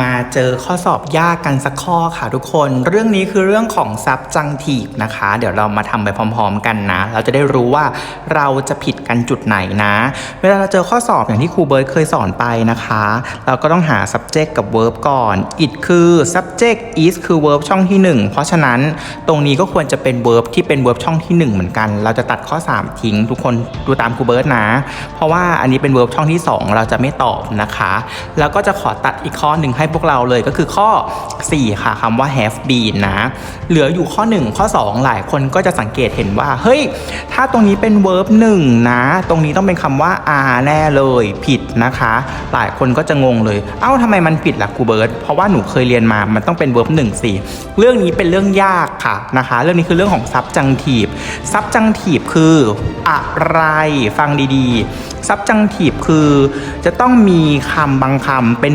มาเจอข้อสอบยากกันสักข้อค่ะทุกคน เรื่องนี้คือเรื่องของซับจังทีบนะคะ เดี๋ยวเรามาทำไปพร้อม ๆ กันนะ เราจะได้รู้ว่าเราจะผิดกันจุดไหนนะ เวลาเราเจอข้อสอบอย่างที่ครูเบิร์ตเคยสอนไปนะคะ เราก็ต้องหา subject กับ verb ก่อน it คือ subject is คือ verb ช่องที่ 1 เพราะฉะนั้นตรงนี้ก็ควรจะเป็น verb ที่เป็น verb ช่องที่ 1 เหมือนกัน เราจะตัดข้อ 3 ทิ้ง ทุกคนดูตามครูเบิร์ตนะ เพราะว่าอันนี้เป็น verb ช่องที่ 2 เราจะไม่ตอบนะคะ แล้วก็จะขอตัดอีกข้อหนึ่งให้พวกเราเลยก็คือข้อ 4 ค่ะคำว่า have been นะ เหลืออยู่ข้อ 1 ข้อ 2 หลายคนก็จะสังเกตเห็นว่า เฮ้ย ถ้าตรงนี้เป็น verb 1 นะ ตรงนี้ต้องเป็นคำว่า are แน่เลยผิดนะคะ หลายคนก็จะงงเลย เอ้าทำไมมันผิดล่ะครูเบิร์ตเพราะว่าหนูเคยเรียนมามันต้องเป็น verb 1สิเรื่องนี้เป็นเรื่องยากค่ะนะคะ เรื่องนี้คือเรื่องของ subjunctive subjunctive คืออะไรฟังดีๆ subjunctive คือจะต้องมีคำบางคำเป็น